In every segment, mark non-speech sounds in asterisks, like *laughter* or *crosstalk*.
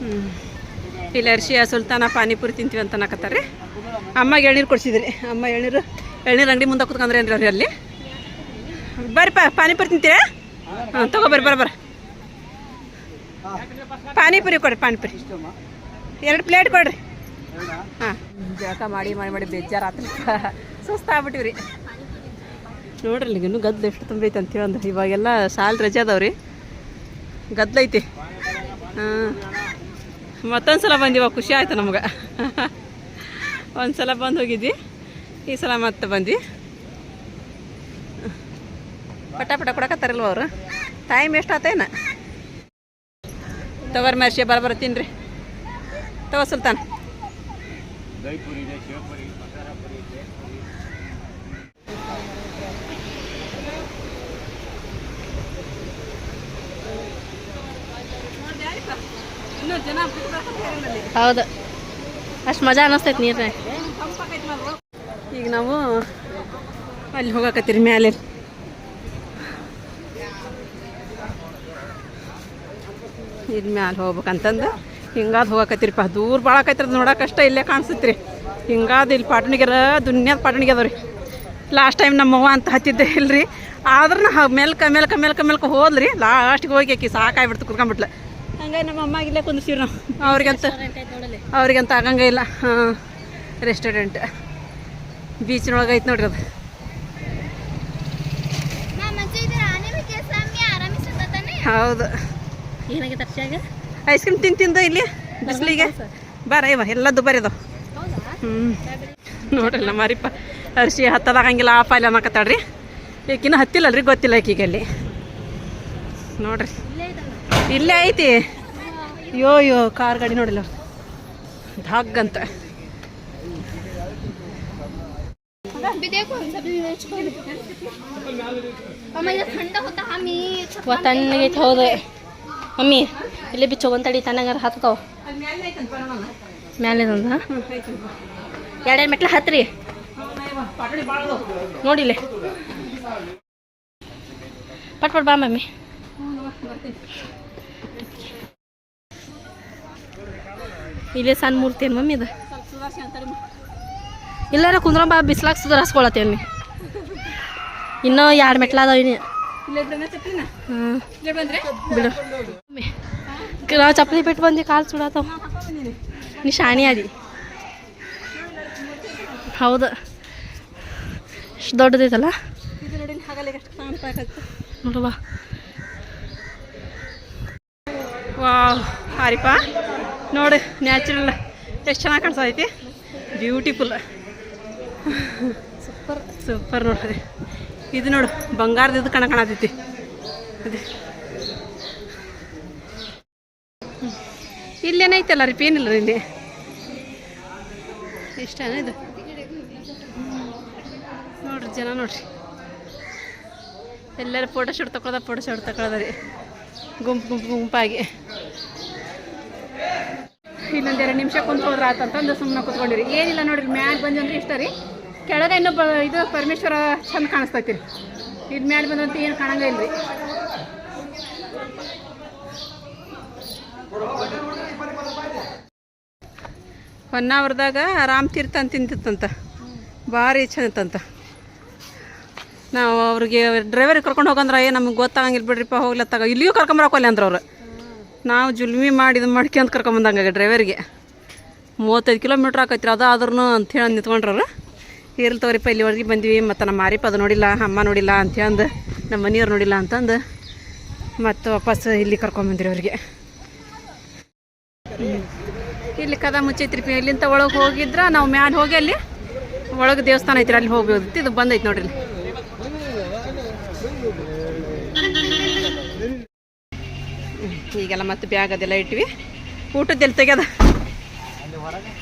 ಹ್ಞೂ ಇಲ್ಲಿ ಸುಲ್ತಾನ ಪಾನಿಪುರಿ ತಿಂತೀವಿ ಅಂತ ಅನ್ನಕತ್ತಾರೆ ಅಮ್ಮಗೆ ಎಳ್ನೀರು ಕೊಡ್ಸಿದ್ರಿ. ಅಮ್ಮ ಎಳ್ನೀರು ಎಳ್ನೀರು ಅಂಗಡಿ ಮುಂದೆ ಕುತ್ಕೊಂಡ್ರೆ ಏನ್ರಿ ಅವ್ರಿ ಅಲ್ಲಿ? ಬರ್ರಿಪ್ಪ ಪಾನಿಪುರಿ ತಿಂತೀರಾ? ಹಾಂ ತಗೋ ಬರ್ರಿ ಬರ್ರಿ ಬರ್ರಿ ಪಾನಿಪುರಿ ಕೊಡ್ರಿ ಪಾನಿಪುರಿ. ಎರಡು ಪ್ಲೇಟ್ ಕೊಡ್ರಿ. ಹಾಂ. ಜಳಕ ಮಾಡಿ ಮಾಡಿ ಮಾಡಿ ಬೇಜಾರಾತ್ರಿ ಸುಸ್ತಾಗ್ಬಿಟ್ಟಿವ್ರಿ ನೋಡ್ರಿ ಅಲ್ಲಿ ಇನ್ನೂ ಗದ್ದಲು ಎಷ್ಟು ತುಂಬೈತೆ ಅಂತೇಳಿ ಅಂದ್ರೆ ಇವಾಗೆಲ್ಲ ಸಾಲ್ ರಜೆ ಅದಾವ್ರಿ. ಗದ್ದಲೈತಿ ಹಾಂ. ಮತ್ತೊಂದು ಸಲ ಬಂದಿವ, ಖುಷಿ ಆಯ್ತು ನಮ್ಗೆ. ಒಂದು ಸಲ ಬಂದು ಹೋಗಿದ್ವಿ, ಈ ಸಲ ಮತ್ತೆ ಬಂದ್ವಿ. ಪಟ ಪಟ ಕೊಡಕತ್ತಾರಲ್ವ ಅವರು? ಟೈಮ್ ಎಷ್ಟು ಆತೇನ? ತಗೋರಿ ಮರ್ಷಿ ಬರ ಬರ ತಿನ್ರಿ. ತಗೋ ಸುಲ್ತಾನ್. ಹೌದು. ಅಷ್ಟು ಮಜಾ ಅನ್ನಿಸ್ತೈತಿ ನೀರ ಈಗ ನಾವು ಅಲ್ಲಿ ಹೋಗಕತ್ತೀರಿ ಮ್ಯಾಲೆ. ಇಲ್ಲಿ ಮ್ಯಾಲೆ ಹೋಗ್ಬೇಕಂತಂದು ಹಿಂಗಾದ್ ಹೋಗಕತ್ತೀರಿಪ್ಪ ದೂರ ಭಾಳ ಆಕೈತ್ರಿ ನೋಡೋಕೆ. ಅಷ್ಟೇ ಇಲ್ಲೇ ಕಾಣಿಸ್ತೈತ್ರಿ. ಹಿಂಗಾದ ಇಲ್ಲಿ ಪಾಟಣಿಗೆರ ದುನ್ಯಾದ ಪಾಟಣಿಗೆ ಅದಾವ್ರಿ. ಲಾಸ್ಟ್ ಟೈಮ್ ನಮ್ಮವ್ವ ಅಂತ ಹತ್ತಿದ್ದೆ ಇಲ್ರಿ. ಆದ್ರೂ ಮೆಲ್ಕ ಮೆಲ್ಕ ಮೆಲ್ಕ ಮೆಲ್ಕ ಹೋದ್ರಿ. ಲಾಸ್ಟಿಗೆ ಹೋಗಿ ಆಕಿ ಸಾಕಾಗ್ಬಿಡ್ತು, ಕುತ್ಕೊಂಡ್ಬಿಟ್ಲ. ಹಂಗಾಗಿ ನಮ್ಮ ಅಮ್ಮ ಇಲ್ಲೇ ಕುಂದಿಸ್ತೀವಿ ನಾವು. ಅವ್ರಿಗಂತ ಅವ್ರಿಗಂತ ಆಗಂಗೆ ಇಲ್ಲ. ಹಾಂ ರೆಸ್ಟೋರೆಂಟ್ ಬೀಚ್ನೊಳಗೆ ಐತೆ ನೋಡ್ರಿ ಅದು. ಹೌದು. ಐಸ್ ಕ್ರೀಮ್ ತಿಂದು ತಿಂದು ಇಲ್ಲಿ ಬಿಸಿಲಿಗೆ. ಬಾರ ಇವ ಎಲ್ಲ ದುಬಾರಿ ಅದಾವ. ಹ್ಞೂ ನೋಡ್ರಲ್ಲ ಮಾರಿಪ್ಪ ಅರ್ಶಿ ಹತ್ತದಾಗಂಗಿಲ್ಲ ಆಫ್ ಅಲ್ಲಿ ಅನ್ನಕತ್ತಾಳ್ರಿ ಈಕಿನ ಹತ್ತಿಲ್ಲಲ್ರಿ ಗೊತ್ತಿಲ್ಲ ಈಕಿಗೆ ಅಲ್ಲಿ ನೋಡ್ರಿ. ಇಲ್ಲೇ ಐತಿ. ಯೋ ಯೋ ಕಾರ್ ಗಾಡಿ ನೋಡಿಲ್ಲ. ಧಾಗಂತ ಅಂತ. ತಣ್ಣಗೈತೆ ಹೌದು. ಮಮ್ಮಿ ಇಲ್ಲಿ ತಡಿ, ತಣ್ಣಗಾರ ಹತ್ತಾವ ಮ್ಯಾಲೆ ಎರಡೆರಡು ಮೆಟ್ಲ ಹತ್ರಿ. ನೋಡಿಲ್ಲ ಪಟ್ ಪಟ್ ಬಾ ಮಮ್ಮಿ. ಇಲ್ಲೇ ಸಣ್ಣ ಮೂರ್ತಿ ಏನು ಮಮ್ಮಿ ಇದು? ಇಲ್ಲಾರ ಕುಂದ್ರಂಬ ಬಿಸ್ಲಾಗ ಸುಧಾರಿಸ್ಕೊಳತ್ತೇನಿ ಇನ್ನೂ ಎರಡು ಮೆಟ್ಲ ಅದಾವ ಇನ್ನು. ಬಿಡು. ನಾವು ಚಪ್ಪಲಿ ಬಿಟ್ಟು ಬಂದು ಕಾಲು ಸುಡಾತಾವ. ನೀ ಶಾಣಿ ಅದಿ ಹೌದು. ಇಷ್ಟು ದೊಡ್ಡದೈತಲ್ಲ? ನೋಡುವ ಬಾ. ವಾವ್ ಹಾರಿಪ್ಪ ನೋಡು ನ್ಯಾಚುರಲ್ ಎಷ್ಟು ಚೆನ್ನಾಗಿ ಕಾಣಿಸ್ತೈತಿ ಬ್ಯೂಟಿಫುಲ್ ಸೂಪರ್ ಸೂಪರ್ ನೋಡ್ರಿ. ಇದು ನೋಡು ಬಂಗಾರದ ಇದು ಕಣ ಕಾಣತೈತಿ. ಅದೇ. ಇಲ್ಲೇನೈತಲ್ಲ ರೀ? ಪೇನಿಲ್ಲ ರೀ ಇಲ್ಲಿ? ಇಷ್ಟನ ಇದು? ನೋಡ್ರಿ ಜನ ನೋಡ್ರಿ. ಎಲ್ಲರೂ ಫೋಟೋ ಶೂಟ್ ತಗೊಳ್ದ ಫೋಟೋ ಶೂಟ್ ತಗೊಳ್ದ ರೀ. ಗುಂಪು ಗುಂಪು ಗುಂಪಾಗಿ. ಇನ್ನೊಂದು ಎರಡು ನಿಮಿಷ ಕುಂತ್ಕೊಂಡ್ರೆ ಆತಂತಂದು ಸುಮ್ಮನೆ ಕುತ್ಕೊಂಡಿರಿ. ಏನಿಲ್ಲ ನೋಡಿರಿ ಮ್ಯಾಲೆ ಬಂದಂದ್ರೆ ಇಷ್ಟ ರೀ. ಕೆಳಗೆ ಇನ್ನೊಬ್ಬ ಇದು ಪರಮೇಶ್ವರ ಚಂದ ಕಾಣಿಸ್ತೈತಿ ರೀ. ಇದು ಮ್ಯಾಲ ಬಂದಂತ ಏನು ಕಾಣಂಗ ಇಲ್ಲ ರೀ ಹೊನ್ನಾವರದಾಗ ತೀರ್ಥ ಅಂತ ತಿಂತಿತ್ತಂತ. ಭಾರಿ ಚಂದ ನಾವು ಅವ್ರಿಗೆ ಡ್ರೈವರಿಗೆ ಕರ್ಕೊಂಡು ಹೋಗಂದ್ರೆ ಏ ನಮ್ಗೆ ಗೊತ್ತಾಗಂಗಿಲ್ಲ ಬಿಡ್ರಿಪ್ಪ, ಹೋಗ್ಲತ್ತಾಗ. ಇಲ್ಲಿಯೂ ಕರ್ಕೊಂಬರಕೋಲ್ಲ ಅಂದ್ರೆ ಅವ್ರು. ನಾವು ಜುಲ್ಮಿ ಮಾಡಿ ಇದು ಮಾಡ್ಕೊಂತ ಕರ್ಕೊಂಬಂದಂಗ ಡ್ರೈವರಿಗೆ ಮೂವತ್ತೈದು ಕಿಲೋಮೀಟ್ರ್ ಆಕೈತ್ರಿ, ಅದು ಆದ್ರೂ ಅಂಥೇಳಿ ನಿಂತ್ಕೊಂಡ್ರವ್ರು. ಇರ್ಲಿ ತಗೋರಿಪ್ಪ, ಇಲ್ಲಿವರೆಗೆ ಬಂದ್ವಿ, ಮತ್ತು ನಮ್ಮ ಮಾರಿಪ್ಪ ಅದು ನೋಡಿಲ್ಲ, ಅಮ್ಮ ನೋಡಿಲ್ಲ ಅಂತಂದು ನಮ್ಮ ಮನೆಯವ್ರು ನೋಡಿಲ್ಲ ಅಂತಂದು, ಮತ್ತು ವಾಪಸ್ ಇಲ್ಲಿ ಕರ್ಕೊಂಬಂದ್ರಿ ಅವ್ರಿಗೆ. ಇಲ್ಲಿ ಕದ ಮುಚ್ಚೈತ್ರಿ ಪಿ ಇಲ್ಲಿಂದ ಒಳಗೆ ಹೋಗಿದ್ರೆ, ನಾವು ಮ್ಯಾಲೆ ಹೋಗಿ ಅಲ್ಲಿ, ಒಳಗೆ ದೇವಸ್ಥಾನ ಐತ್ರಿ, ಅಲ್ಲಿ ಹೋಗ್ಬೋದು, ಇದು ಬಂದೈತೆ ನೋಡ್ರಿ ಈಗೆಲ್ಲ ಮತ್ತೆ ಬ್ಯಾಗ್ ಅದೆಲ್ಲ ಇಟ್ವಿ. ಊಟದ್ದೆಲ್ಲ ತೆಗ್ಯದ?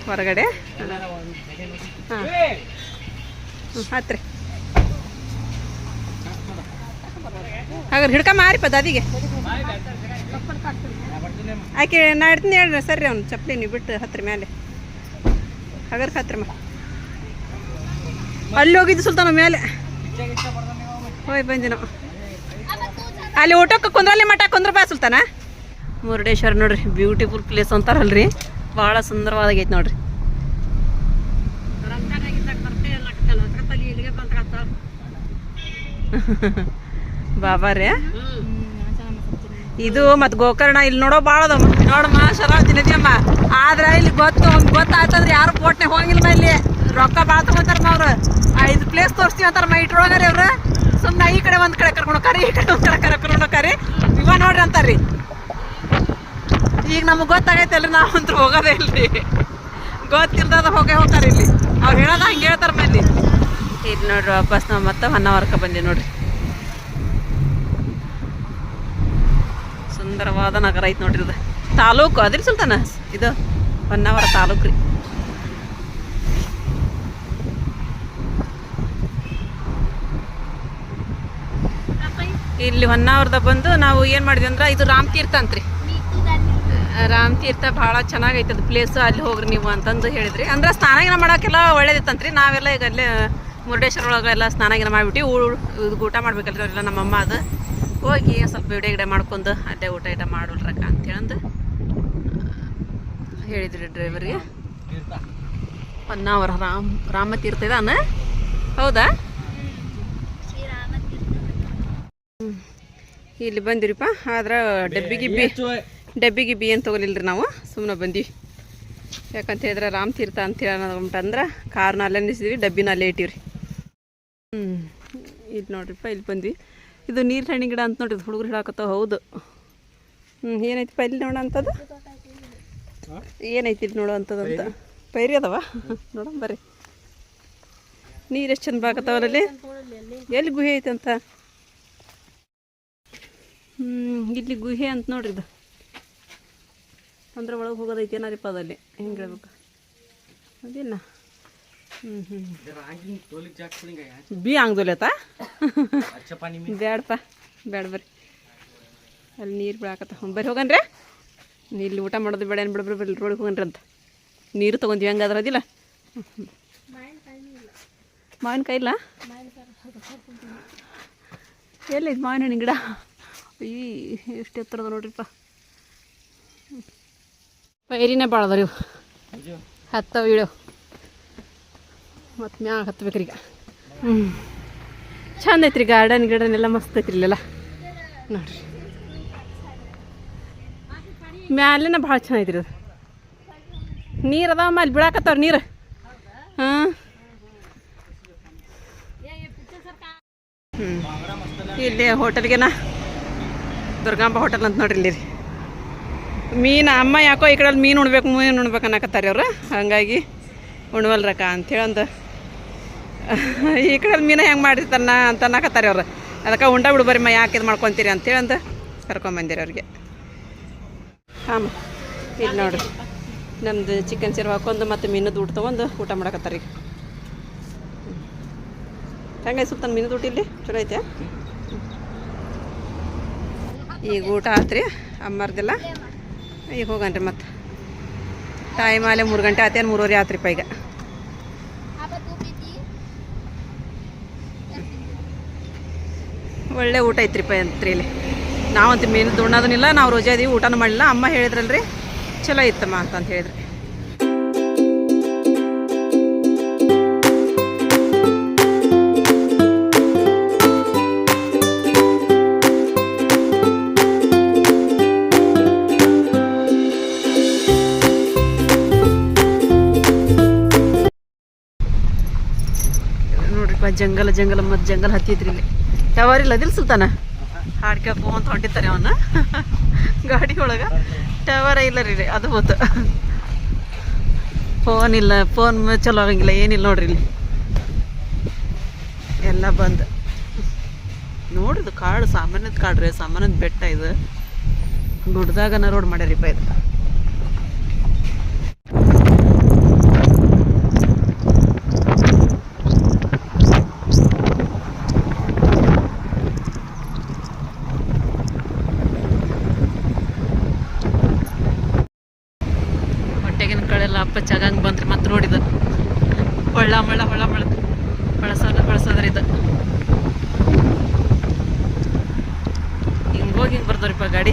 ಹೊರಗಡೆ? ಹಾಂ. ಹತ್ರಿ ಹಾಗಾದ್ರೆ ಹಿಡ್ಕ ಮಾರಿಪ್ಪ ದಾದಿಗೆ ಆಕೆ ನಾ ಇಡ್ತೀನಿ ಹೇಳ್ರಿ ಸರಿ ಅವ್ನು ಚಪ್ಪಲಿ ನೀವು ಬಿಟ್ಟು ಹತ್ರ ಮೇಲೆ ಹಾಗಾದ್ರೆ ಹತ್ರ ಮ. ಅಲ್ಲಿ ಹೋಗಿದ್ದು ಸುಲ್ತಾನ ಮೇಲೆ ಹೋಯ್ ಬಂದಿ ನಾವು ಅಲ್ಲಿ ಊಟಕ್ಕೆ ಕುಂದ್ರಲ್ಲಿ ಮಠ ಕುಂದ್ರ ಬಾ ಸುಲ್ತಾನ. ಮುರುಡೇಶ್ವರ ನೋಡ್ರಿ ಬ್ಯೂಟಿಫುಲ್ ಪ್ಲೇಸ್ ಅಂತಾರಲ್ರಿ. ಭಾಳ ಸುಂದರವಾದಾಗೈತೆ ನೋಡ್ರಿ. *laughs* ಬಾಬಾ ರೀ? ಇದು ಮತ್ತು ಗೋಕರ್ಣ ಇಲ್ಲಿ ನೋಡೋ ಭಾಳ ಅದ ನೋಡಮ್ಮ ಶರಾವತಿ ಅಮ್ಮ. ಆದ್ರೆ ಇಲ್ಲಿ ಗೊತ್ತು ಗೊತ್ತಾಯ್ತಂದ್ರೆ ಯಾರು ಪೋಟ್ನೆ ಹೋಗಿಲ್ಲ ಇಲ್ಲಿ. ರೊಕ್ಕ ಭಾಳ ತಗೋತಾರ ಅವ್ರು. ಐದು ಪ್ಲೇಸ್ ತೋರಿಸ್ತೀವಿ ಅಂತಾರಮ್ಮ ಇಟ್ರೊಳಗಾರಿ ಅವ್ರು. ಸುಮ್ಮನೆ ಈ ಕಡೆ ಒಂದು ಕಡೆ ಕರ್ಕೊಂಡು ಕರಿ ಈ ಕಡೆ ಒಂದು ಕಡೆ ಕರ್ಕೊಂಡು ಇವ ನೋಡ್ರಿ ಅಂತಾರ್ರಿ. ಈಗ ನಮಗೆ ಗೊತ್ತಾಗೈತಲ್ರಿ ನಾವಂತೂ ಹೋಗೋದೇ ಇಲ್ರಿ. ಗೊತ್ತಿಲ್ದದ ಹೋಗೇ ಹೋಗ್ತಾರೆ ಇಲ್ಲಿ. ಅವ್ರು ಹೇಳೋದ ಹಂಗೆ ಹೇಳ್ತಾರೆ ಇಲ್ಲಿ ಇಲ್ಲಿ ನೋಡ್ರಿ ವಾಪಸ್ ನಾವು ಮತ್ತೆ ಹೊನ್ನಾವರ್ಕ ಬಂದೀವಿ ನೋಡ್ರಿ. ಸುಂದರವಾದ ನಗರ ಐತೆ ನೋಡ್ರಿ ಇದು. ತಾಲೂಕು ಅದ್ರಿ ಸುಲ್ತಾನ? ಇದು ಹೊನ್ನಾವರ ತಾಲೂಕು ರೀ. ಇಲ್ಲಿ ಹೊನ್ನಾವರದ ಬಂದು ನಾವು ಏನು ಮಾಡಿದ್ವಿ ಅಂದ್ರೆ ಇದು ರಾಮ್ ತೀರ್ಥ ಅಂತ್ರಿ. ರಾಮ್ ತೀರ್ಥ ಭಾಳ ಅದು ಪ್ಲೇಸ್ ಅಲ್ಲಿ ಹೋಗ್ರಿ ನೀವು ಅಂತಂದು ಹೇಳಿದ್ರಿ. ಅಂದ್ರೆ ಸ್ನಾನಗಿನ ಮಾಡೋಕ್ಕೆಲ್ಲ ಒಳ್ಳೇದಿತ್ತಂತ್ರಿ. ನಾವೆಲ್ಲ ಈಗ ಅಲ್ಲೇ ಮುರುಡೇಶ್ವರ ಒಳಗೆ ಎಲ್ಲ ಸ್ನಾನಗಿನ ಮಾಡಿಬಿಟ್ಟು ಇದು ಊಟ ಮಾಡ್ಬೇಕಲ್ರಿ ಅವರೆಲ್ಲ ನಮ್ಮಮ್ಮ ಅದು. ಹೋಗಿ ಸ್ವಲ್ಪ ವಿಡಿಯೋ ಗಿಡ ಮಾಡ್ಕೊಂಡು ಅಲ್ಲೇ ಊಟ ಗಿಟ ಮಾಡೋಲ್ರಕ್ಕ ಅಂತೇಳಂದು ಹೇಳಿದ್ರಿ ಡ್ರೈವರ್ಗೆ ಪನ್ನಾವರ ರಾಮ್ ರಾಮತೀರ್ಥ ಇದಾನ? ಹೌದಾ. ಇಲ್ಲಿ ಬಂದಿರಿಪ್ಪ, ಆದ್ರೆ ಡಬ್ಬಿ ಗಿಬ್ಬಿ. ಡಬ್ಬಿ ಗಿಬ್ಬಿ ಏನು ತೊಗೊಲಿಲ್ಲರಿ ನಾವು. ಸುಮ್ಮನೆ ಬಂದ್ವಿ. ಯಾಕಂತ ಹೇಳಿದ್ರೆ ರಾಮ್ ತೀರ್ಥ ಅಂತ ಹೇಳಂದ್ರೆ ಕಾರ್ನ ಅಲ್ಲೇ ನಿಲ್ಸಿದ್ವಿ, ಡಬ್ಬಿನ ಅಲ್ಲೇ ರೀ ಹ್ಞೂ ಇಲ್ಲಿ ನೋಡ್ರಿಪ್ಪ, ಇಲ್ಲಿ ಬಂದ್ವಿ. ಇದು ನೀರು ಹಣ್ಣಿನ ಗಿಡ ಅಂತ ನೋಡ್ರಿ ಹುಡುಗರು ಹೇಳಕತ್ತಾವ ಹೌದು. ಹ್ಞೂ ಏನೈತಿಪ್ಪ ಇಲ್ಲಿ ನೋಡೋ ಅಂಥದ್ದು? ಏನೈತಿ ಇಲ್ಲಿ ನೋಡೋ ಅಂಥದ್ದು ಅಂತ? ಪೈರಿ ಅದಾವ? ನೋಡೋಣ, ಬರ್ರಿ. ನೀರು ಎಷ್ಟು ಚಂದ ಬಾಕತ್ತವರಲ್ಲಿ ಎಲ್ಲಿ ಗುಹೆ ಐತೆ ಅಂತ? ಹ್ಞೂ ಇಲ್ಲಿ ಗುಹೆ ಅಂತ ನೋಡ್ರಿ ಇದು. ಅಂದ್ರೆ ಒಳಗೆ ಹೋಗೋದೈತಿ ಏನಾರಿಪ್ಪ ಅದಲ್ಲಿ ಹೆಂಗೆ ಹೇಳ್ಬೇಕು? ಅದೇನ? ಹ್ಞೂ ಹ್ಞೂ ಬಿ ಹಂಗ್ದೋಲೆತ ಬೇಡಪ್ಪ ಬ್ಯಾಡ ಬರ್ರಿ. ಅಲ್ಲಿ ನೀರು ಬಿಡಾಕತ್ತ ಹ್ಞೂ ಬರ್ರಿ ಹೋಗನ್ರಿ. ಇಲ್ಲಿ ಊಟ ಮಾಡೋದು ಬೇಡ ಏನು ಬಿಡ ಬರ್ರಿ ರೋಡಿಗೆ ಹೋಗನ್ರಿ ಅಂತ. ನೀರು ತೊಗೊಂತೀವಿ ಹಂಗಾದ್ರೆ ಅದಿಲ್ಲ? ಮಾವಿನಕಾಯಿ ಇಲ್ಲ? ಎಲ್ಲಿದೆ ಮಾವಿನ ಹಣ್ಣಿನ ಗಿಡ? ಈ ಎಷ್ಟು ಎತ್ತರದ ನೋಡ್ರಿಪ್ಪ. ಪೈರಿನೇ ಭಾಳ ಇವು ಹತ್ತವ ಇಳು. ಮತ್ತು ಮ್ಯಾಗ ಹತ್ಬೇಕ್ರಿ ಈಗ. ಹ್ಞೂ ಚಂದ ಐತ್ರಿ ಗಾರ್ಡನ್ ಗಿಡನ್ ಎಲ್ಲ ಮಸ್ತ್ ಐತ್ರಿ ಇಲ್ಲೆಲ್ಲ. ನೋಡ್ರಿ. ಮ್ಯಾಲಿನ ಭಾಳ ಚೆನ್ನಾಗೈತ್ರಿ ಅದು. ನೀರು ಅದಾವ ಅಲ್ಲಿ ಬಿಡಾಕತ್ತವ್ರಿ ನೀರು. ಹಾಂ. ಹ್ಞೂ ಇಲ್ಲಿ ಹೋಟೆಲ್ಗೆನ. ದುರ್ಗಾಂಬ ಹೋಟೆಲ್ ಅಂತ ನೋಡ್ರಿ ಇಲ್ಲಿ ರೀ ಮೀನು, ಅಮ್ಮ ಯಾಕೋ ಈ ಕಡೆಯಲ್ಲಿ ಮೀನು ಉಣ್ಬೇಕು ಮೀನು ಉಣ್ಬೇಕು ಅನ್ನಕತ್ತಾರೆ ಅವ್ರು. ಹಾಗಾಗಿ ಉಣ್ವಲ್ರಕ್ಕ ಅಂತೇಳಂದು. ಈ ಕಡೆಯಲ್ಲಿ ಮೀನು ಹೆಂಗೆ ಮಾಡಿರ್ತಾನ ಅಂತ ಅನ್ನಕತ್ತಾರೆ ಅವ್ರು. ಅದಕ್ಕೆ ಉಂಡ ಬಿಡು ಬರ್ರಿ ಮ, ಯಾಕೆ ಇದು ಮಾಡ್ಕೊತೀರಿ ಅಂತೇಳಂದು ಕರ್ಕೊಂಬಂದಿರಿ ಅವ್ರಿಗೆ. ಹಾಂ ಇಲ್ಲಿ ನೋಡ್ರಿ ನಮ್ದು ಚಿಕನ್ ಸೀರೆ ಹಾಕೊಂಡು ಮತ್ತು ಮೀನದ ಊಟ ತೊಗೊಂಡು ಊಟ ಮಾಡಕತ್ತಾರೆ ಈಗ. ಸುತ್ತ ಮೀನದ ಊಟ ಇಲ್ಲಿ? ಚಲೋ ಐತೆ? ಈಗ ಊಟ ಆತ್ರಿ, ಅಮ್ಮರ್ದೆಲ್ಲ. ಈಗ ಹೋಗನ್ರಿ ಮತ್ತೆ. ಟೈಮ್ ಆಲೆ ಮೂರು ಗಂಟೆ ಆತೇನು ಮೂರುವರೆ ರೀ ಈಗ ಒಳ್ಳೆ ಊಟ ಐತ್ರಿಪ್ಪ ಅಂತ್ರಿ ಇಲ್ಲಿ. ನಾವಂತ ಮೀನು ದುಣ್ಣೋದನ್ನಿಲ್ಲ, ನಾವು ರೋಜಾ ಇದೀವಿ ಊಟನೂ ಮಾಡಲಿಲ್ಲ. ಅಮ್ಮ ಹೇಳಿದ್ರಲ್ರಿ, ಚಲೋ ಇತ್ತಮ್ಮ ಅಂತಂತ ಹೇಳಿದ್ರಿ. ನೋಡ್ರಿಪ್ಪ ಜಂಗಲ ಜಂಗಲ ಮತ್ತು ಜಂಗಲ್ ಹತ್ತಿದ್ರಿ ಇಲ್ಲಿ. ಟವರ್ ಇಲ್ಲ ಅದಿಲ್ಲ ಸುಲ್ತಾನ? ಹಾಡ್ಕೊಂತ ಹೊಂಟಿರ್ತಾರೆ ಅವನ್ನ ಗಾಡಿ ಒಳಗೆ. ಟವರ ಇಲ್ಲ ರೀ ಇಲ್ಲಿ, ಅದು ಹೋತು. ಫೋನ್ ಇಲ್ಲ ಫೋನ್ ಚಲೋ ಆಗಂಗಿಲ್ಲ ಏನಿಲ್ಲ ನೋಡ್ರಿ ಇಲ್ಲಿ. ಎಲ್ಲ ಬಂದು. ನೋಡ್ರಿ ಇದು ಕಾಡು ಸಾಮಾನ್ಯದ ಕಾಡ್ರಿ ಸಾಮಾನ್ಯದ ಬೆಟ್ಟ ಇದು. ಗುಡ್ದಾಗನ ರೋಡ್ ಮಾಡ್ಯಾರಿಪ್ಪ ಇದು. ಹೋಗಿ ಬರ್ತಾವ್ರಿಪ್ಪ ಗಾಡಿ.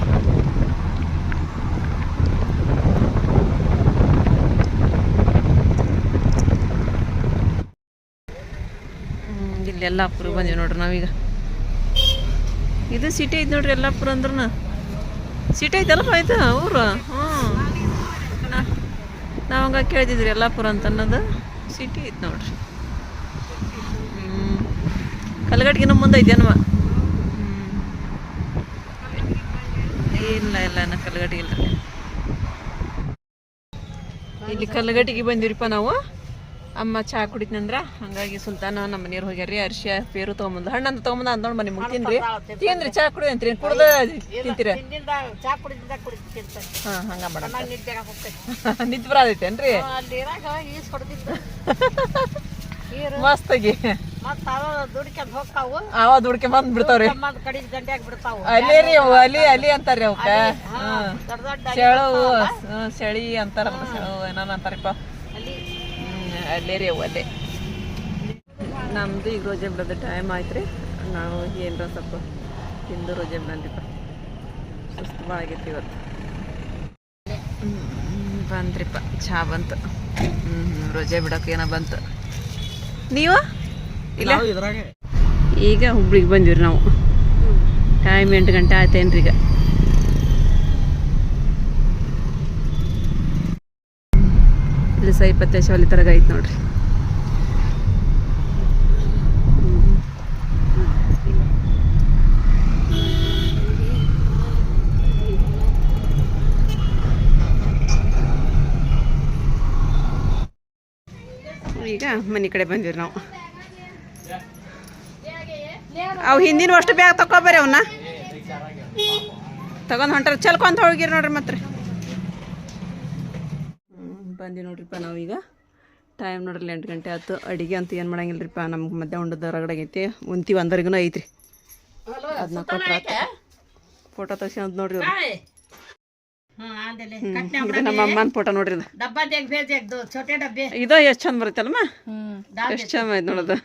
ಇಲ್ಲಿ ಯಲ್ಲಾಪುರ ಬಂದೀವಿ ನೋಡ್ರಿ ನಾವೀಗ. ಇದು ಸಿಟಿ ಐತೆ ನೋಡ್ರಿ ಯಲ್ಲಾಪುರ ಅಂದ್ರನ. ಸಿಟಿ ಐತಲ್ಲ ಆಯ್ತಾ ಊರು? ಹ್ಞೂ ನಾವು ಹಂಗ ಕೇಳ್ತಿದ್ರಿ ಯಲ್ಲಾಪುರ ಅಂತ ಅನ್ನೋದು. ಸಿಟಿ ಐತೆ ನೋಡ್ರಿ. ಹ್ಞೂ ಕಲ್ಗಡ್ಗಿನ ಮುಂದೆ ಐತೆ ಇಲ್ಲ ಇಲ್ಲ ನಾ ಇಲ್ರಿ ಇಲ್ಲ. ಇಲ್ಲಿ ಕಲ್ಗಟ್ಟಿಗೆ ಬಂದಿರಿಪ್ಪ ನಾವು. ಅಮ್ಮ ಚಹಾ ಕುಡಿತಂದ್ರ ಹಂಗಾಗಿ ಸುಲ್ತಾನ ನಮ್ಮ ಮನೆಯವ್ರು ಹೋಗ್ಯಾರಿ ಅರ್ಶಿಯ ಪೇರು ತೊಗೊಂಬಂದು. ಹಣ್ಣಂತ ತೊಗೊಂಬಂದ ಅಂದ್ ನೋಡಿ ಮನೆ ಮುಗ್ತೀನ್ರಿ ತಿಂದ್ರಿ. ಚಹಾ ಕುಡಿ ಅಂತ್ರಿ. ಕುಡ್ದ ತಿಂತೀರ? ಹಾ ಹಂಗ ಮಾಡ ನಿದ್ದೆ *laughs* ಬರತೈತೇನ್ರಿ? *laughs* ಮಸ್ತಾಗಿ. ಮತ್ತ ಅವ ದುಡ್ಕೆ ಬಂದ್ ಬಿಡ್ತಾವ್ರಿ ಅಲ್ಲಿ ರೀ ಅವು ಅಲಿ ಅಲಿ ಅಂತಾರ್ರಿ ಅವಕ್ಕ ಸೆಳವು ಹ್ಮ್, ಸೆಳಿ ಅಂತಾರ ಸೆಳವು ಏನಾನ ಅಂತಾರಪ್ಪ. ಅಲ್ಲಿ. ಹ್ಮ್, ರೀ ಅವು ಅಲ್ಲೇ. ನಮ್ದು ಈಗ ರೋಜೆ ಬಿಡೋದು ಟೈಮ್ ಆಯ್ತು ರೀ ನಾವು ಏನರ ಸ್ವಲ್ಪ ತಿಂದು ರೋಜೆ ಬಿಡಂದಿಪ್ಪ ಸುಸ್ತು ಭಾಳ ಆಗೈತಿ ಇವತ್ತು. ಹ್ಮ್, ಬಂದ್ರಿಪ್ಪ ಚಾ ಬಂತು. ಹ್ಞೂ ರೋಜೆ ಬಿಡೋಕೆ ಏನೋ ಬಂತು. ನೀವು? ಇಲ್ಲ? ಈಗ ಹುಬ್ಳಿಗೆ ಬಂದಿವ್ರಿ ನಾವು. ಟೈಮ್ ಎಂಟು ಗಂಟೆ ಆಯ್ತೇನ್ರಿ ಈಗ. ಇಲ್ಲಿ ಸೈಪತ್ತೆ ಶಾಲಿ ತರಗ ಐತೆ ನೋಡ್ರಿ. ಈಗ ಮನೆ ಕಡೆ ಬಂದಿವ್ರಿ ನಾವು. ಅವು ಹಿಂದಿನ ಅಷ್ಟು ಬ್ಯಾಗ್ ತಗೋಬರಿ ಅವನ್ನ ತಗೊಂಡ್ ಚಲ್ಕೊ ಚಲ್ಕೊಂತ ಹೋಗಿರಿ ನೋಡ್ರಿ ಮತ್ತೆ. ಬಂದಿ ನೋಡ್ರಿಪ್ಪ ನಾವೀಗ ಟೈಮ್ ನೋಡ್ರಿ ಎಂಟು ಗಂಟೆ ಆಯ್ತು. ಅಡಿಗೆ ಅಂತ ಏನು ಮಾಡಂಗಿಲ್ರಿಪ್ಪ ನಮ್ಗೆ ಮಧ್ಯಾಹ್ನ ಉಂಡದ ಹೊರಗಡೆ ಆಗೈತಿ ಉಂತಿ ಒಂದರಿಗೂ ಐತ್ರಿ. ಅದನ್ನ ಕೊಟ್ರ ಫೋಟೋ ತೆಗ್ಸ್ಕೊಂಡ್ ನೋಡ್ರಿ ಇವ್ರು. ಹ್ಮ್ ಆಂದಲೆ ಹ್ಮ್, ಇದು ನಮ್ಮ ಅಮ್ಮನ ಫೋಟೋ ನೋಡ್ರಿ ಇದು ಇದು ಎಷ್ಟು ಚಂದ ಎಷ್ಟು ಚಂದ ನೋಡೋದು.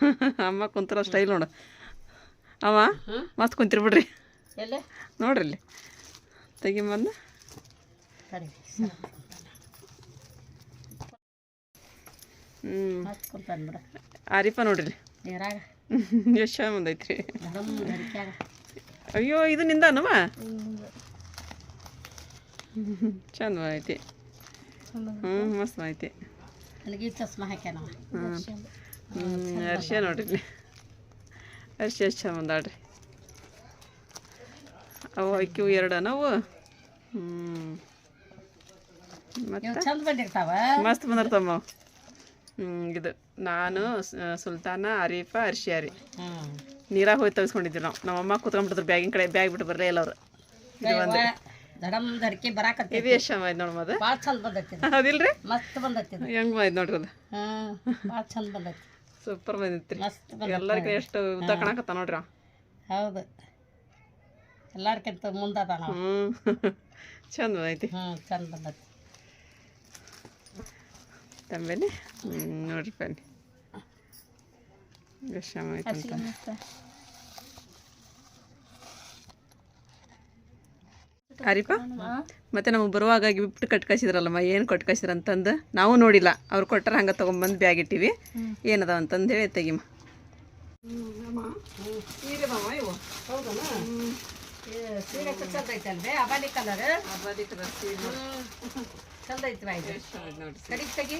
ಅಮ್ಮ ಕುಂತರ ಸ್ಟೈಲ್ ನೋಡು. ಅಮ್ಮ ಮಸ್ತ್ ಕುಂತಿರ್ ಬಿಡ್ರಿ ನೋಡ್ರಿ ಇಲ್ಲಿ. ತೆಗಿಂಬಂದು. ಹ್ಞೂ ಆರಿಪ ನೋಡ್ರಿ. ಎಷ್ಟು ಚಂದ ಬಂದೈತ್ರಿ. ಅಯ್ಯೋ ಇದು ನಿಂದನವ ಚಂದ ಐತಿ ಹ್ಞೂ ಮಸ್ತ್ ಐತಿ ಹ್ಞೂ ಅರ್ಶಿ ನೋಡ್ರಿ ಅರ್ಶಿ ಎಷ್ಟು ಚಂದ ಬಂದಾಡ್ರಿ ಅವು ಅಕ್ಕಿವು ಎರಡನವು ನಾವು ಹ್ಞೂ ಮತ್ತು ಬಂದಿರ್ತಾವ ಮಸ್ತ್ ಬಂದಿರ್ತಮ್ಮ ಅವು ಹ್ಞೂ ಇದು ನಾನು ಸುಲ್ತಾನ ಅರೀಫ ಅರ್ಶಿಯಾ ರೀ ಹ್ಮ್ ನೀರಾಗ ಹೋಗಿ ತೆಗೆಸ್ಕೊಂಡಿದ್ವಿ ನಾವು ನಮ್ಮಮ್ಮ ಕೂತ್ಕೊಂಡ್ಬಿಟ್ಟಿದ್ರು ಬ್ಯಾಗಿನ ಕಡೆ ಬ್ಯಾಗ್ ಬಿಟ್ಟು ಬರಲೇ ಇಲ್ಲ ಅವ್ರು ಇದು ಒಂದು ದಡಮ್ ದಡ್ಕಿ ಬರಾಕತ್ತಿ ಇದು ಎಷ್ಟು ಚಂದ ಐತೆ ನೋಡಮ್ಮ ಅದು ಭಾಳ ಚಂದ ಬಂದೈತಿ ಅದಿಲ್ರಿ? ಮಸ್ತ್ ಬಂದೈತಿ ಹೆಂಗ್ ಐತೆ ನೋಡ್ರಿ ಅದು. ಹ್ಮ್ ಭಾಳ ಚಂದ ಬಂದೈತಿ. ಸೂಪರ್ ಬಂದಿತ್ರಿ. ಮಸ್ತ್ ಬಂದೈತಿ ಎಲ್ಲರ ಎಷ್ಟು ಉದ್ದ ಕಾಣಕತ್ತ ನೋಡ್ರಿ. ಹೌದು. ಎಲ್ಲಾರ್ಕಿಂತ ಮುಂದದ ನಾವು. ಹ್ಮ್. *laughs* ಚಂದ ಐತಿ ಹ್ಮ್ ಚಂದ ಬಂದೈತಿ. ತಂಬೇನಿ ನೋಡ್ರಿ ಬನ್ನಿ. ಎಷ್ಟು ಚಂದ ಅಂತ. ಹರಿಪ? ಮತ್ತೆ ನಮಗೆ ಬರುವಾಗ ಗಿಫ್ಟ್ ಕಟ್ ಕಳಿಸಿದ್ರಲ್ಲಮ್ಮ ಏನು ಕೊಟ್ಟು ಕಳಿಸಿದ್ರ ಅಂತಂದು ನಾವು ನೋಡಿಲ್ಲ. ಅವ್ರು ಕೊಟ್ಟರೆ ಹಂಗೆ ತೊಗೊಂಬಂದು ಬ್ಯಾಗ್ ಇಟ್ಟಿವಿ. ಏನದ ಅಂತಂದು ಹೇಳಿ ತೆಗಿಮ್ಮ ಸೀರೆ ಚಂದ ಐತೆ ಅಲ್ವೇ ಅಬಾಲಿ ಕಲರ್ ಚಂದ ಐತಿ ಇದು? ಕಡಿ ತೆಗಿ.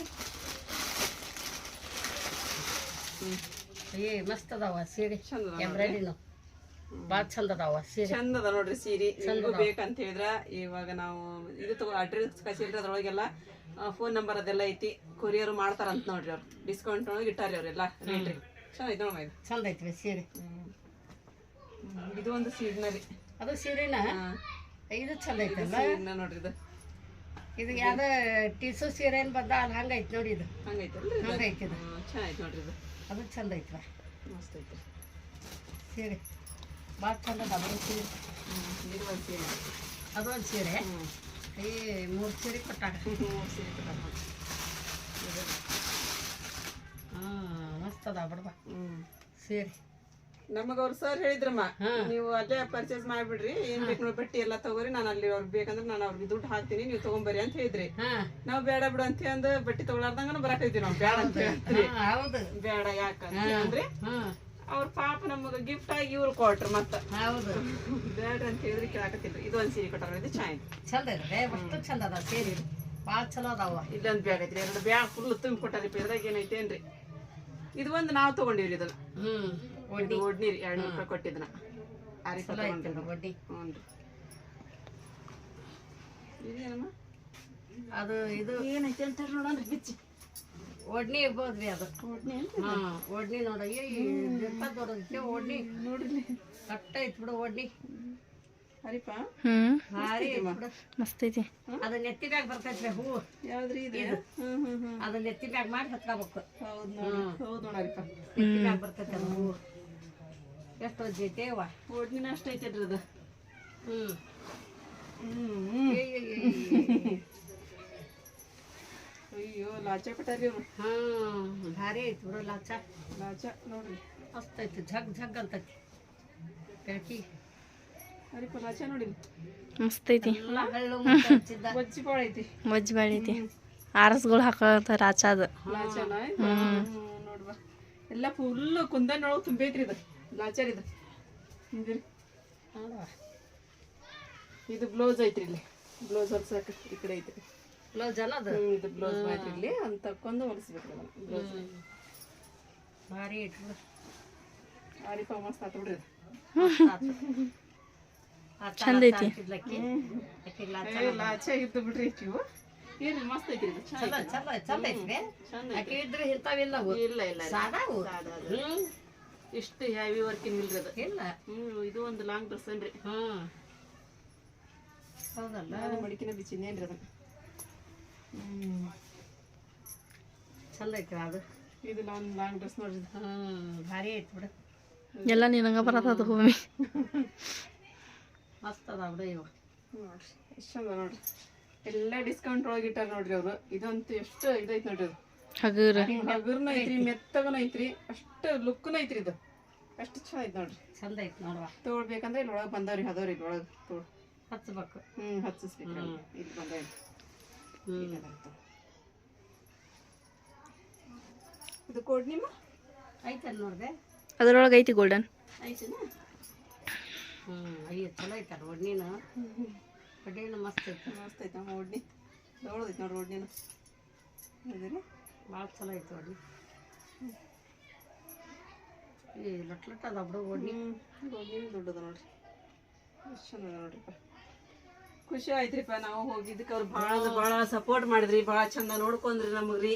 ಏ ಮಸ್ತ್ ಅದಾವ ಸೀರೆ. ಎಂಬ್ರಾಯ್ಡಿನು ಭಾಳ ಚಂದ ಅದಾವ ಸೀರೆ. ಚಂದ ಅದ ನೋಡ್ರಿ ಸೀರೆ. ನಿಮಗೂ ಬೇಕಂತ ಹೇಳಿದ್ರ ಇವಾಗ ನಾವು ಇದು ತಗೋ ಅಡ್ರೆಸ್ ಕಳಿಸಿದ್ರೆ ಅದ್ರೊಳಗೆಲ್ಲ ಫೋನ್ ನಂಬರ್ ಅದೆಲ್ಲ ಐತಿ. ಕೊರಿಯರ್ ಮಾಡ್ತಾರಂತ ನೋಡ್ರಿ ಅವ್ರು. ಡಿಸ್ಕೌಂಟ್ ಒಳಗೆ ಇಟ್ಟಾರಿ ಅವರೆಲ್ಲ ರೇಟ್ ಚೆನ್ನಾಗಿ ನೋಡಮ್ಮ ಇದು ಚಂದ ಐತ್ರಿ ಸೀರೆ. ಇದು ಒಂದು ಸೀರೆನರಿ ಅದು ಸೀರೆನ? ಇದು ಚಂದ ಐತಲ್ಲ? ನೋಡ್ರಿ ಇದು. ಇದು ಯಾವ್ದ ಟಿಸು ಸೀರೆ ಏನ್ ಬಂದ? ಅಲ್ಲಿ ಹಂಗೈತಿ ನೋಡಿ ಇದು. ಇದು? ಹಂಗೈತಿ ಇದು. ಹ್ಮ್, ಚೆನ್ನಾಗೈತೆ ನೋಡ್ರಿ ಇದು. ಅದು ಚಂದ ಐತ್ವ. ಮಸ್ತ್ ಐತಿ ಸೀರೆ. ಭಾಳ ಚಂದ ಅದು ಸೀರೆ. ಇದು ಒಂದು ಸೀರೆ. ಅದು ಒಂದು ಸೀರೆ. ಈ ಮೂರು ಸೀರೆ ಕೊಟ್ಟಾಗ. *laughs* ಮೂರು ಸೀರೆ ನೋಡ್ರಿ. ಹಾಂ ಮಸ್ತ್ ಅದ ಬಿಡ್ಬ ಸೀರೆ. ನಮಗ ಅವ್ರು ಸರ್ ಹೇಳಿದ್ರಮ್ಮ ನೀವು ಅಲ್ಲೇ ಪರ್ಚೇಸ್ ಮಾಡ್ಬಿಡ್ರಿ ಏನ್ ಬೇಕು ನೋಡಿ ಬಟ್ಟೆ ಎಲ್ಲ ತಗೋರಿ ನಾನು ಅಲ್ಲಿ ಅವ್ರಿಗೆ ಬೇಕಂದ್ರೆ ನಾನು ಅವ್ರಿಗೆ ದುಡ್ಡು ಹಾಕ್ತೀನಿ ನೀವು ತಗೊಂಬರಿ ಅಂತ ಹೇಳಿದ್ರಿ. ನಾವು ಬೇಡ ಬಿಡು ಅಂತ ಅಂದ್ ಬಟ್ಟಿ ತಗೊಳಾರ್ದಂಗ ಬರಾಕೈತಿ ನಾವು ಬೇಡ ಅಂತ ಹೇಳಿ ಬೇಡ ಯಾಕಂದ್ರೆ ಅಂದ್ರೆ ಅವ್ರ ಪಾಪ ನಮಗೆ ಗಿಫ್ಟ್ ಆಗಿ ಇವ್ರು ಕೊಟ್ರು ಮತ್ತ. ಹೌದು. ಬೇಡ ಅಂತ ಹೇಳಿದ್ರೆ ಕೇಳಾಕತ್ತಿಲ್ಲ ಇದೊಂದು ಸೀರೆ ಕೊಟ್ಟಾರ ಇದು ಚೆನ್ನಾಗಿ ಚಂದ ಇದೆ ಅಷ್ಟು ಚಂದ ಅದ ಸೇರಿ ಭಾಳ ಚಲೋ ಅದಾವ. ಇಲ್ಲೊಂದು ಬ್ಯಾಗ್ ಐತ್ರಿ ಎರಡು ಬ್ಯಾಗ್ ಫುಲ್ ತುಂಬಿ ಕೊಟ್ಟಾರಿ ಇದ್ರಾಗ ಏನೈತೇನ್ರಿ? ಇದು ಒಂದು ನಾವು ತಗೊಂಡಿವ್ರಿ ಇದನ್ನ. ಹ್ಮ್. ಒಡ್ನಿ ಒಡ್ನೀರಿ ಎರಡು ನೂರು ರೂಪಾಯಿ ಕೊಟ್ಟಿದ್ನ ಐತಿ ಬಡ್ಡಿ ಹ್ಞೂ ರೀ ಇದೇನಮ್ಮ? ಅದು ಇದು ಏನೈತಿ ಅಂತ ನೋಡೋಣ ಬಿಚ್ಚಿ. ಒಡ್ನಿ ಇರ್ಬೋದ್ರಿ ಅದು. ಒಡ್ನಿ ಹಾ ಒಡ್ನಿ ನೋಡ ದೊಡ್ಡದಕ್ಕೆ ಒಡ್ನಿ. ನೋಡ್ರಿ ಕಟ್ಟ ಐತ್ ಬಿಡು ಒಡ್ನಿ. ಹರಿಪ? ಐತ್ ಬಿಡು. ಮಸ್ತ್ ಐತಿ. ಅದು ನೆತ್ತಿ ಬ್ಯಾಗ್ ಬರ್ತೈತ್ರಿ ಹೂವು ಯಾವ್ದ್ರಿ ಇದು? ಅದನ್ನ ಹ್ಮ್ ಹ್ಮ್ ಮಾಡಿ ಹತ್ಕೋಬೇಕು. ಹೌದು ನೋಡಿ ಹೌದು ಬ್ಯಾಗ್ ಬರ್ತೈತೆ ಅದು ಹೂವು ಎಷ್ಟು ಅಜ್ಜೈತೆ ಅವ. ಒಡ್ನಿನ ಅಷ್ಟ ಅದು? ಹ್ಮ್. ಹ್ಮ್. ಅಯ್ಯೋ ಲಾಚ ಕೊಟ್ಟಾರಿ ಇವ್ರು ಹಾ ಭಾರಿ ಐತಿ ಬಿಡು ಲಾಚ ಲಾಚ ನೋಡ್ರಿ. ಮಸ್ತ್ ಐತಿ ಝಗ್ ಝಗ್ ಅಂತೈತಿ. ಬೆಳಕಿ ಅರಿಪ ಲಾಚ ನೋಡಿ. ಮಸ್ತ್ ಐತಿ. ಎಲ್ಲ ಹಳ್ಳು ಮುಟ್ಟ ಹಚ್ಚಿದ್ದ. ಬಜ್ಜಿ ಬಾಳ ಐತಿ. ಮಜ್ಜಿ ಬಾಳಿ ಐತಿ ಆರಸ್ಗಳು ಹಾಕೋತ ರಾಚ ಅದು. ಲಾಚನ ನೋಡ್ಬಾ ಎಲ್ಲ ಫುಲ್ ಕುಂದನೊಳಗೆ ತುಂಬೈತ್ರಿ ಇದು. ಲಾಚಾರ್ ಇದು. ಹಿಂದಿರಿ. ನೋಡುವ ಇದು ಬ್ಲೌಸ್ ಐತ್ರಿ ಇಲ್ಲಿ. ಬ್ಲೌಸ್ ಹೊಲ್ಸಕ್ಕೆ ಈ ಕಡೆ ಐತ್ರಿ. ಬ್ಲೌಸ್ ಜನ ಅದು? ಇದು ಬ್ಲೌಸ್ ಐತ್ರಿ ಇಲ್ಲಿ ಅಂತ ತಕ್ಕೊಂಡು ಹೊಲಿಸ್ಬೇಕು ಬ್ಲೌಸ್ ಭಾರಿ ಐತಿ ಭಾರಿ ಫಾಮಸ್ ಮಸ್ತ್ ಆತ ಬಿಡ್ರಿ ಇದು. *laughs* ಚಂದ ಐತಿ. ಲಾಚ ಇದ್ದು ಬಿಡ್ರಿ ಇವು ಏನ್ರಿ ಮಸ್ತ್ ಐತಿ ಇದು. ಚಂದ ಚಂದ ಚಂದ ಐತಿ ಇದ್ರೆ ಇಲ್ಲ ಇಲ್ಲ. ಸಾದಾವು. ಇಷ್ಟು ಹೆವಿ ವರ್ಕಿನ್ ಇಲ್ರಿ ಅದು. ಇಲ್ಲ. ಹ್ಮ್ ಇದು ಒಂದು ಲಾಂಗ್ ಡ್ರೆಸ್ ಏನ್ರಿ. ಹ್ಮ್. ಹೌದಲ್ಲ? ಮಡಿಕಿನ ಬಿಚ್ಚಿನೇನ್ರಿ ಅದನ್ನ. ಚಂದ ಐತಿ ಅದು. ಇದು ಲಾಂಗ್ ಡ್ರೆಸ್ ನೋಡ್ರಿ ಹಾಂ ಭಾರಿ ಐತಿ ಬಿಡು. ಎಲ್ಲ ನಿನಗ ಬರತ್ತದ ಭೂಮಿ. ಮಸ್ತ್ ಅದ ಬಿಡು ಇವು. ನೋಡ್ರಿ ಎಷ್ಟು ಚಂದ ನೋಡ್ರಿ. ಎಲ್ಲ ಡಿಸ್ಕೌಂಟ್ ಒಳಗೆ ಇಟ್ಟಾರ ನೋಡ್ರಿ ಅವರು. ಇದಂತೂ ಎಷ್ಟು ಇದೈತಿ ನೋಡ್ರಿ ಅದು. ಹಗುರ. ಹಗುರ್ನ ಐತ್ರಿ ಮೆತ್ತಗನ ಐತ್ರಿ. ಅಷ್ಟು ಲುಕ್ನ ಐತ್ರಿ ಇದು. ಅಷ್ಟು ಚಂದ ಐತಿ ನೋಡ್ರಿ. ಚಂದ ಐತಿ ನೋಡುವ. ತೋಳ್ಬೇಕಂದ್ರೆ ಇಲ್ಲಿ ಒಳಗೆ ಬಂದವ್ರಿ ಹದವ್ರಿ ಇಲ್ಲಿ ಒಳಗೆ ಹಚ್ಬೇಕು. ಹ್ಞೂ ಹಚ್ಚಿಸ್ಬೇಕು. ಇಲ್ಲಿ ಬಂದವ್ರಿ. ಇದು ಕೋಡ್ ನಿಮ್ಮ? ಐತೆ ನೋಡ್ದೆ. ಅದ್ರೊಳಗೆ ಐತಿ ಗೋಲ್ಡನ್ ಐತಿನ? ಹ್ಮ್ ಅಯ್ಯೋ ಚಲೋ ಐತಲ್ಲ ಒಡ್ನಿನು ಒಡ್ನಿನು ಮಸ್ತ್ ಐತೆ. ಮಸ್ತ್ ಐತೆ ಹೌದಿರಿ ಭಾಳ ಚಲೋ ಐತೆ ಒಡ್ನಿ ಈ ಲಟ್ ಲಟ್ ಅದ ಬಿಡು ಒಡ್ನಿ ಓಡ್ನಿ ದೊಡ್ಡದ ನೋಡ್ರಿ. ಎಷ್ಟು ಚಂದ ನೋಡ್ರಿ ನೋಡ್ರಿಪ್ಪ. ಖುಷಿ ಆಯ್ತ್ರಿಪ್ಪ ನಾವು ಹೋಗಿದ್ದಕ್ಕೆ ಅವ್ರು ಬಹಳ ಬಹಳ ಸಪೋರ್ಟ್ ಮಾಡಿದ್ರಿ ಬಹಳ ಚಂದ ನೋಡ್ಕೊಂಡ್ರಿ ನಮಗ್ರಿ.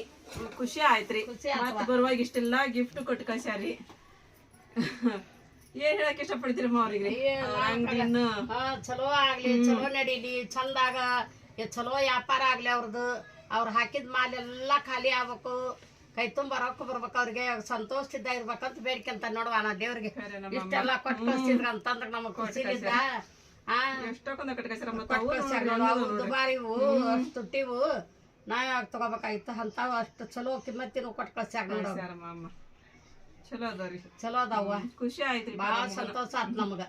ಖುಷಿ ಆಯ್ತ್ರಿ. ಮತ್ತೆ ಬರುವಾಗ ಇಷ್ಟೆಲ್ಲ ಗಿಫ್ಟ್ ಕೊಟ್ಟು ಕಳ್ಸ್ಯಾರಿ *laughs* ಏನ್ ಹೇಳಕ್ ಇಷ್ಟಪಡ್ತೀರಮ್ಮ ಅವ್ರಿಗೆ? ಅವ್ರ ಅಂಗಡಿನ ಹಾ ಚಲೋ ಆಗ್ಲಿ ಚಲೋ ನಡೀಲಿ ಚಂದಾಗ ಚಲೋ ವ್ಯಾಪಾರ ಆಗ್ಲಿ ಅವ್ರದ್ದು ಅವ್ರು ಹಾಕಿದ ಮಾಲ್ ಎಲ್ಲಾ ಖಾಲಿ ಆಗ್ಬೇಕು. ಕೈ ತುಂಬ ರೊಕ್ಕ ಬರ್ಬೇಕು ಅವ್ರಿಗೆ. ಸಂತೋಷದಿಂದ ಇರ್ಬೇಕಂತ ಬೇಡ್ಕೊಂತ ನೋಡುವ ನಾ ದೇವ್ರಿಗೆ. ಇಷ್ಟೆಲ್ಲ ಕೊಟ್ಟು ಕಳ್ಸಿದ್ರ ಅಂತಂದ್ರ ನಮಗ್ ಖುಷಿ ಎಷ್ಟೊಂದ ದುಬಾರಿವು ಅಷ್ಟು ತುಟ್ಟಿವು. ನಾವ್ ಯಾಕೆ ತಗೋಬೇಕಾಗಿತ್ತು ಅಂತಾವ ಅಷ್ಟು ಚಲೋ ಕಿಮ್ಮತ್ತಿನ ಕೊಟ್ಟು ಕಳ್ಸ್ಯಾರ ನೋಡು ಚಲೋ ಅದಾವ್ರಿ ಚಲೋ ಅದಾವ ಖುಷಿ ಆಯ್ತು ಭಾಳ ಸಂತೋಷ ಆತ್ ನಮಗ.